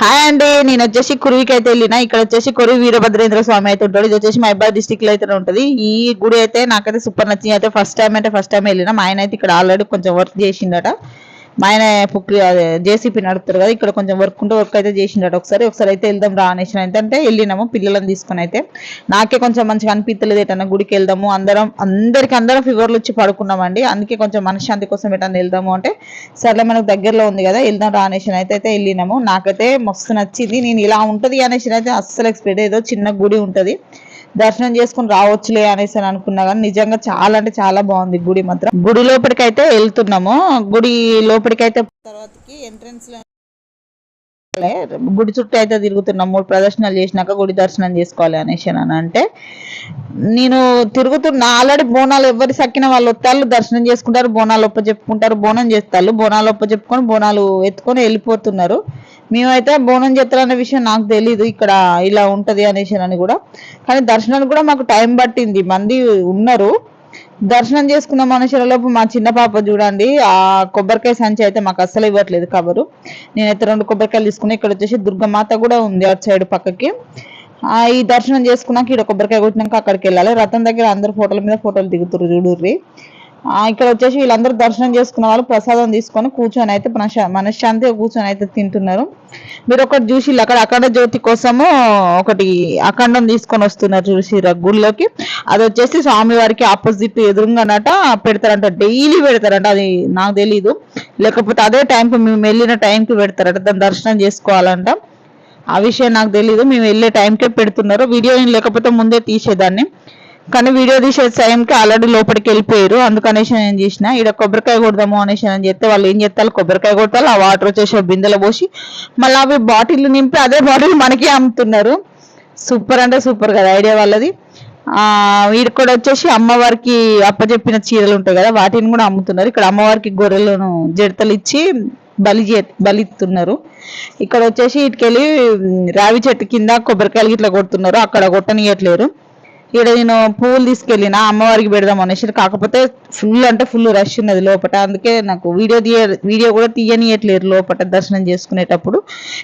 Hi అండి నేను వచ్చేసి కురువికి అయితే వెళ్ళిన. ఇక్కడ వచ్చేసి కురువి వీరభద్రేంద్ర స్వామి అయితే ఉంటాడు. ఇది వచ్చేసి మహబాద్ డిస్టిక్లో అయితే ఉంటుంది. ఈ గుడి అయితే నాకైతే సూపర్ నచ్చింది. అయితే ఫస్ట్ టైం అంటే ఫస్ట్ టైం వెళ్ళిన. మా ఆయన అయితే ఇక్కడ ఆల్రెడీ కొంచెం వర్క్ చేసిండట. మా ఆయన పుక్కి జేసీపీ నడుపుతారు కదా ఇక్కడ కొంచెం వర్క్ ఉంటే వర్క్ అయితే చేసిండట ఒకసారి. ఒకసారి అయితే వెళ్దాం రా అనేసి అంటే వెళ్ళినాము పిల్లలను తీసుకొని అయితే. నాకే కొంచెం మంచిగా అనిపించలేదు ఎటన్నా గుడికి వెళ్దాము. అందరం అందరికి అందరం ఫీవర్లు వచ్చి పడుకున్నామండి. అందుకే కొంచెం మనశ్శాంతి కోసం ఎటన్నా వెళ్దాము అంటే సర్లే మనకు దగ్గరలో ఉంది కదా వెళ్దాం రా అనేసి అయితే అయితే వెళ్ళినాము. నాకైతే మస్తు నచ్చింది. నేను ఇలా ఉంటది అనేసి అయితే అస్సలు ఎక్స్పెక్ట్ ఏదో చిన్న గుడి ఉంటుంది. దర్శనం చేసుకుని రావచ్చులే అనేసి అని అనుకున్నా కానీ నిజంగా చాలా అంటే చాలా బాగుంది గుడి మాత్రం. గుడి లోపలికి అయితే వెళ్తున్నాము. గుడి లోపలికి అయితే తర్వాతకి ఎంట్రన్స్లో గుడి చుట్టూ అయితే తిరుగుతున్నాం మూడు ప్రదర్శనలు చేసినాక గుడి దర్శనం చేసుకోవాలి అనేసి అని అంటే నేను తిరుగుతున్నా ఆల్రెడీ బోనాలు ఎవరి సక్కిన వాళ్ళు వస్తారు దర్శనం చేసుకుంటారు బోనాలు ఒప్ప చెప్పుకుంటారు బోనం చేస్తారు. బోనాలు ఒప్ప చెప్పుకొని బోనాలు ఎత్తుకొని వెళ్ళిపోతున్నారు. మేమైతే బోనం చేస్తారు అనే విషయం నాకు తెలీదు ఇక్కడ ఇలా ఉంటది అనేసి అని కూడా. కానీ దర్శనానికి కూడా మాకు టైం పట్టింది మంది ఉన్నారు. దర్శనం చేసుకున్న మనుషులలోపు మా చిన్న పాప చూడండి ఆ కొబ్బరికాయ సంచి అయితే మాకు అస్సలు ఇవ్వట్లేదు కవరు. నేనైతే రెండు కొబ్బరికాయలు తీసుకుని ఇక్కడ వచ్చేసి దుర్గమాత కూడా ఉంది అటు సైడ్ పక్కకి. ఆ ఈ దర్శనం చేసుకున్నాక ఇక్కడ కొబ్బరికాయ కొట్టినాక అక్కడికి వెళ్ళాలి. రథం దగ్గర అందరు ఫోటోల మీద ఫోటోలు దిగుతురు చూడుర్రి. ఇక్కడ వచ్చేసి వీళ్ళందరూ దర్శనం చేసుకున్న వాళ్ళు ప్రసాదం తీసుకొని కూర్చొని అయితే మనశా మనశ్శాంతిగా కూర్చొని అయితే తింటున్నారు. మీరు ఒకటి చూసి అక్కడ అఖండ జ్యోతి కోసము ఒకటి అఖండం తీసుకొని వస్తున్నారు చూసి గుళ్ళోకి. అది వచ్చేసి స్వామివారికి ఆపోజిట్ ఎదురుగానట పెడతారంట డైలీ పెడతారంట అది నాకు తెలీదు. లేకపోతే అదే టైంకి మేము వెళ్ళిన టైంకి పెడతారట దాని దర్శనం చేసుకోవాలంట. ఆ విషయం నాకు తెలీదు మేము వెళ్ళే టైంకే పెడుతున్నారు. వీడియో లేకపోతే ముందే తీసేదాన్ని. కానీ వీడియో తీసే టైంకి ఆల్రెడీ లోపలికి వెళ్ళిపోయారు. అందుకనేసి నేను చేసిన ఇక్కడ కొబ్బరికాయ కొడదాము అనేసి అని చెప్తే వాళ్ళు ఏం చేస్తారు? కొబ్బరికాయ కొడతారు ఆ వాటర్ వచ్చేసి బిందెలో పోసి మళ్ళీ అవి బాటిల్ నింపి అదే బాటిల్ మనకే అమ్ముతున్నారు. సూపర్ అంటే సూపర్ కదా ఐడియా వాళ్ళది. ఆ వీడు కూడా వచ్చేసి అమ్మవారికి అప్పచెప్పిన చీరలు ఉంటాయి కదా వాటిని కూడా అమ్ముతున్నారు. ఇక్కడ అమ్మవారికి గొర్రెలను జడతలు ఇచ్చి బలి బలిస్తున్నారు ఇక్కడ వచ్చేసి ఇటుకెళ్ళి రావి చెట్టు కింద కొబ్బరికాయలు ఇట్లా కొడుతున్నారు. అక్కడ కొట్టనియట్లేరు. ఇక్కడ నేను పువ్వులు తీసుకెళ్ళిన అమ్మవారికి పెడదాం అనేసి కాకపోతే ఫుల్ అంటే ఫుల్ రష్ ఉన్నది లోపల అందుకే నాకు వీడియో తీయ వీడియో కూడా తీయనియట్లేరు లోపల దర్శనం చేసుకునేటప్పుడు.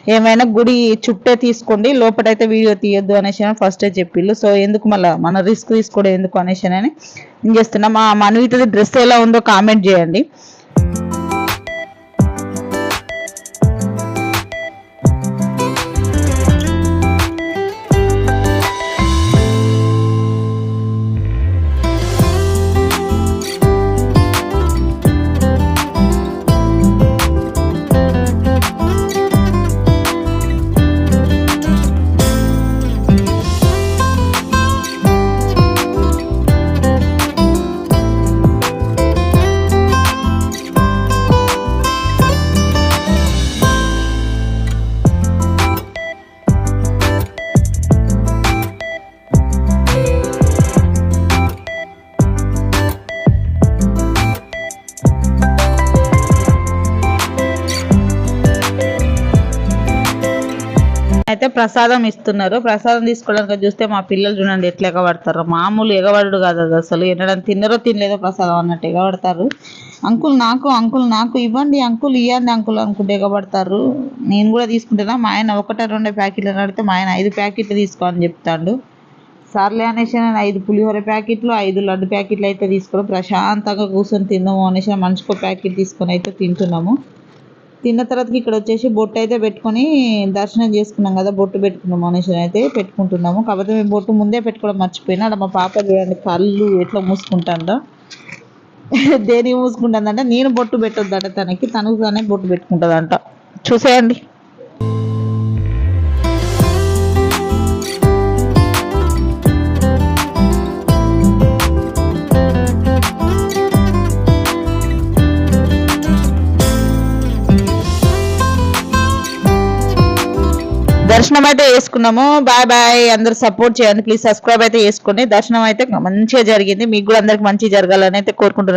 ఏమైనా గుడి చుట్టే తీసుకోండి లోపల అయితే వీడియో తీయొద్దు అనేసి ఫస్టే చెప్పిళ్ళు. సో ఎందుకు మళ్ళీ? మన రిస్క్ తీసుకోవడం ఎందుకు అనేసి అని. నేను చేస్తున్నా. మా మనవితో డ్రెస్ ఎలా ఉందో కామెంట్ చేయండి. అయితే ప్రసాదం ఇస్తున్నారు ప్రసాదం తీసుకోవడానికి చూస్తే మా పిల్లలు చూడండి ఎట్లా ఎగబడతారు. మామూలు ఎగబడు కాదు అది అసలు. ఎన్నడం తిన్నరో తినలేదో ప్రసాదం అన్నట్టు ఎగబడతారు. అంకుల్ నాకు అంకుల్ నాకు ఇవ్వండి అంకుల్ ఇవ్వండి అంకుల్ అనుకుంటే ఎగబడతారు. నేను కూడా తీసుకుంటున్నా మా ఆయన ఒకటే రెండే ప్యాకెట్లు అడిగితే మా ఆయన ఐదు ప్యాకెట్లు తీసుకో అని చెప్తాడు. సర్లే అనేసి నేను ఐదు పులిహోర ప్యాకెట్లు ఐదు లడ్డు ప్యాకెట్లు అయితే తీసుకొని ప్రశాంతంగా కూర్చొని తిన్నాము అనేసి మనిషికో ప్యాకెట్ తీసుకొని అయితే తింటున్నాము. తిన్న తర్వాత ఇక్కడ వచ్చేసి బొట్టు అయితే పెట్టుకొని దర్శనం చేసుకున్నాం కదా బొట్టు పెట్టుకున్నాం మనుషులు అయితే పెట్టుకుంటున్నాము. కాకపోతే మేము బొట్టు ముందే పెట్టుకోవడం మర్చిపోయినా అక్కడ మా పాప చూడండి కళ్ళు ఎట్లా మూసుకుంటాందో. దేని మూసుకుంటుందంటే నేను బొట్టు పెట్టొద్దంట తనకి తనకు తానే బొట్టు పెట్టుకుంటుందంట. చూసేయండి. దర్శనం అయితే వేసుకున్నాము బాయ్ బాయ్. అందరు సపోర్ట్ చేయండి. ప్లీజ్ సబ్స్క్రైబ్ అయితే చేసుకోండి దర్శనం అయితే మంచిగా జరిగింది. మీకు కూడా అందరికి మంచిగా జరగాలని అయితే కోరుకుంటున్నాను.